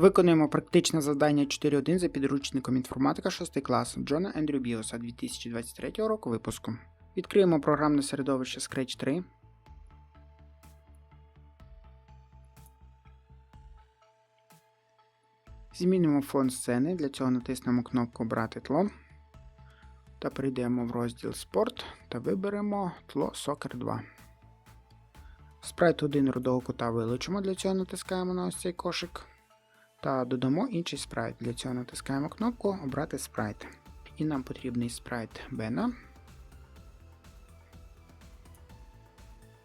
Виконуємо практичне завдання 4.1 за підручником інформатика 6 клас Джона Ендрю Біоса 2023 року випуску. Відкриємо програмне середовище Scratch 3. Змінимо фон сцени. Для цього натиснемо кнопку Брати тло та перейдемо в розділ Спорт та виберемо тло Soccer 2. Спрайт 1 рудого кута вилучимо, для цього натискаємо на ось цей кошик. Та додамо інший спрайт. Для цього натискаємо кнопку Обрати спрайт. І нам потрібний спрайт Бена.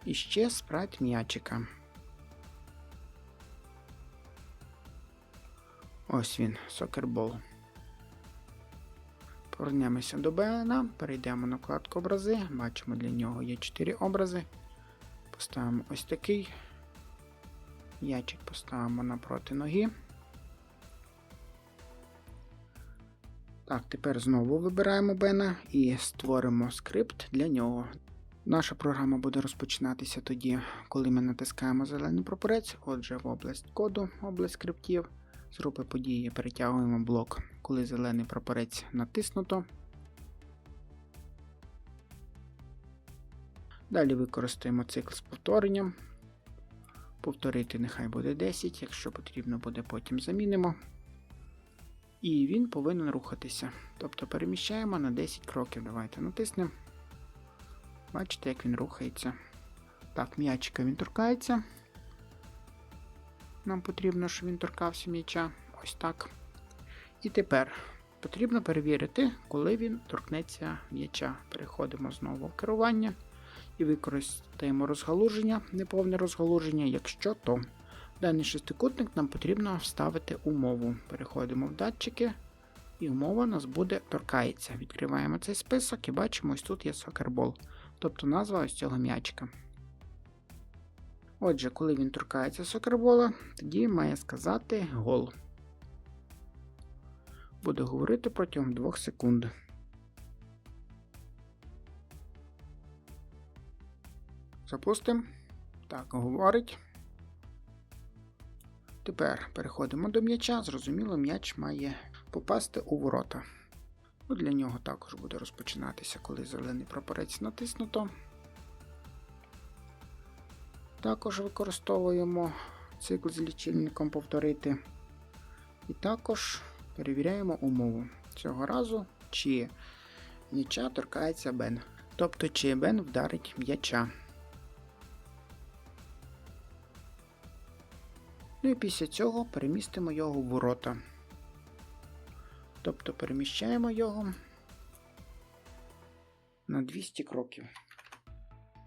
І ще спрайт м'ячика. Ось він, сокербол. Повернемося до Бена, перейдемо на вкладку образи. Бачимо, для нього є 4 образи. Поставимо ось такий. М'ячик поставимо напроти ноги. Так, тепер знову вибираємо Бена і створимо скрипт для нього. Наша програма буде розпочинатися тоді, коли ми натискаємо зелений прапорець. Отже, в область коду, область скриптів. З групи події перетягуємо блок, коли зелений прапорець натиснуто. Далі використаємо цикл з повторенням. Повторити нехай буде 10, якщо потрібно буде, потім замінимо. І він повинен рухатися. Тобто переміщаємо на 10 кроків. Давайте натиснемо. Бачите, як він рухається. Так, м'ячика він торкається. Нам потрібно, щоб він торкався м'яча. Ось так. І тепер потрібно перевірити, коли він торкнеться м'яча. Переходимо знову в керування і використаємо розгалуження, неповне розгалуження, якщо то. В даний шестикутник нам потрібно вставити умову. Переходимо в датчики, і умова у нас буде торкається. Відкриваємо цей список і бачимо, ось тут є сокербол, тобто назва ось цього м'ячика. Отже, коли він торкається сокербола, тоді має сказати гол. Буде говорити протягом 2 секунд. Запустимо. Так, говорить. Тепер переходимо до м'яча. Зрозуміло, м'яч має попасти у ворота. Ну, Для нього також буде розпочинатися, коли зелений прапорець натиснуто. Також використовуємо цикл з лічильником повторити. І також перевіряємо умову. Цього разу, чи м'яча торкається Бен. Тобто, чи Бен вдарить м'яча. Ну і після цього перемістимо його в ворота. Тобто переміщаємо його на 200 кроків.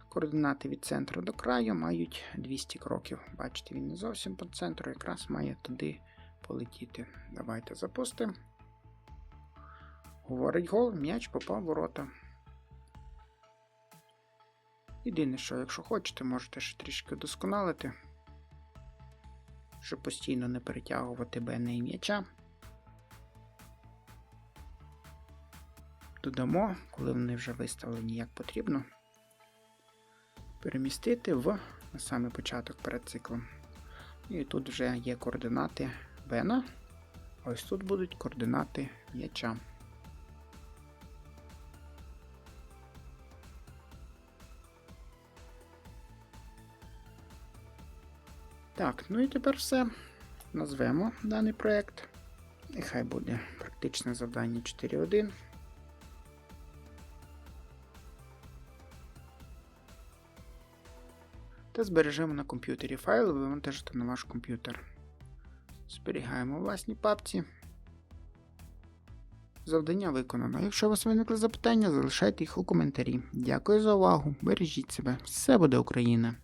Координати від центру до краю мають 200 кроків. Бачите, він не зовсім по центру, якраз має туди полетіти. Давайте запустимо. Говорить гол, м'яч попав в ворота. Єдине, що, якщо хочете, можете ще трішки вдосконалити щоб постійно не перетягувати бена і м'яча. Додамо, коли вони вже виставлені як потрібно, перемістити в на самий початок перед циклом. І тут вже є координати бена, ось тут будуть координати м'яча. Так, ну і тепер все. Назвемо даний проєкт. Нехай буде практичне завдання 4.1. Та збережемо на комп'ютері файл вивантажити на ваш комп'ютер. Зберігаємо у власній папці. Завдання виконано. Якщо у вас виникли запитання, залишайте їх у коментарі. Дякую за увагу. Бережіть себе. Все буде Україна!